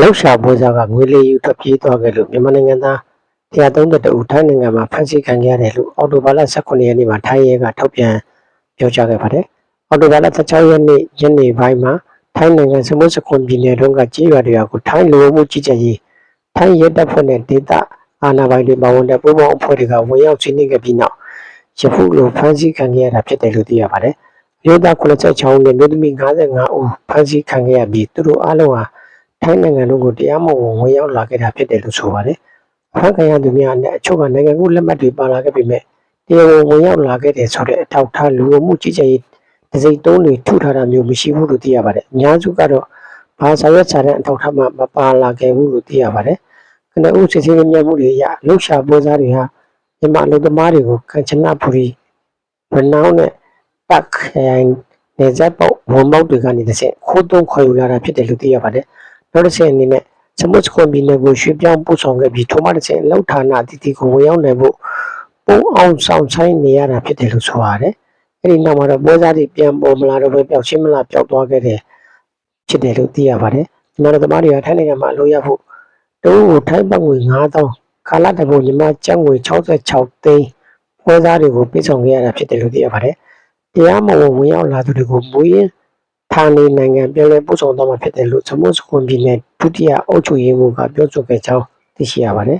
လောက်ရှာပွဲစားကငွေလေးယူထွက်ပြေးသွားခဲ့လို့မြန်မာနိုင်ငံသား132ဦးထိုင်းနိုင်ငံမှာဖမ်းဆီးခံခဲ့ရတယ်လို့အော်တိုဘာလ18ရက်နေ့မှာထိုင်းရဲကထုတ်ပြန်ပြောကြားခဲ့ပါတယ်။အော်တိုဘာလ16ရက်နေ့ညနေပိုင်းမှာထိုင်းနိုင်ငံစမုတ်စခွန်ပြည်နယ်တွင်းကကြေးရွာတွေကိုထိုင်းလူဝင်မှုကြီးကြပ်ရေးထိုင်းရဲတပ်ဖွဲ့နဲ့ဒေသအာဏာပိုင်တွေပါဝင်တဲ့ပူးပေါင်းအဖွဲ့တွေကဝင်ရောက်စီးနင်းခဲ့ပြီးနောက်ရဖုလိုဖမ်းဆီးခံခဲ့ရတာဖြစ်တယ်လို့သိရပါတယ်။မြို့သား86ဦးနဲ့မြို့သမီး55ဦးဖမ်းဆီးခံခဲ့ရပြီးသူတို့အားလုံးဟာ ထိုင်းနိုင်ငံတို့ကိုတရားမဝင်ဝင်ရောက်လာခဲ့တာဖြစ်တယ်လို့ဆိုပါတယ်။ဖမ်းခံရသူများနဲ့အချို့ကနိုင်ငံကူးလက်မှတ်တွေပါလာခဲ့ပေမဲ့တရားဝင်ဝင်ရောက်လာခဲ့တယ်ဆိုတဲ့အထောက်အထားလူဝမှုကြီးကြပ်ရေးဒစိတုံးတွေထုထားတာမျိုးမရှိဘူးလို့သိရပါတယ်။အများစုကတော့ဘာသာရေးစာတဲ့အထောက်အထားမှမပါလာခဲ့ဘူးလို့သိရပါတယ်။ကနဦးစစ်ဆေးမြတ်မှုတွေအရလှုပ်ရှားပွဲစားတွေဟာမြန်မာလူသမားတွေကိုကမ်ချနပူရီဗနောင်းနဲ့တက်ခိုင်နေဇက်ပေါ့ဝန်ပေါက်တွေကနေတစ်ဆင့်ခိုးသွင်းခေါ်ယူလာတာဖြစ်တယ်လို့သိရပါတယ်။ နောက်တစ်ချက်အနေနဲ့စမုတ်စခွန်ပြည်နယ်ကိုရွှေ့ပြောင်းပို့ဆောင်ခဲ့ပြီးထိုမှတစ်ချက်လောက်ဌာနအသီးသီးကိုဝင်ရောက်နိုင်ဖို့ပုံအောင်ဆောင်ဆိုင်နေရတာဖြစ်တယ်လို့ဆိုရတယ်။အဲဒီနောက်မှာတော့ပွဲစားတွေပြန်ပေါ်မလာတော့ပဲပျောက်ချင်းမလားပျောက်သွားခဲ့တယ်ဖြစ်တယ်လို့သိရပါတယ်။မြန်မာသမားတွေကထိုင်းနိုင်ငံမှာအလို့ရဖို့တူကိုထိုင်းဘတ်ငွေ9000ကာလတဘုံမြန်မာကျပ်ငွေ66သိန်းပွဲစားတွေကိုပေးဆောင်ခဲ့ရတာဖြစ်တယ်လို့သိရပါတယ်။တရားမဝင်ဝင်ရောက်လာသူတွေကိုမူရင်း ဌာနေနိုင်ငံပြည်လဲပို့ဆောင်သွားမှာဖြစ်တယ်လို့သမုတ်စခွန်ပြည်နယ်ဒုတိယအုပ်ချုပ်ရေးမှူးကပြောဆိုခဲ့ကြောင်းသိရှိရပါတယ်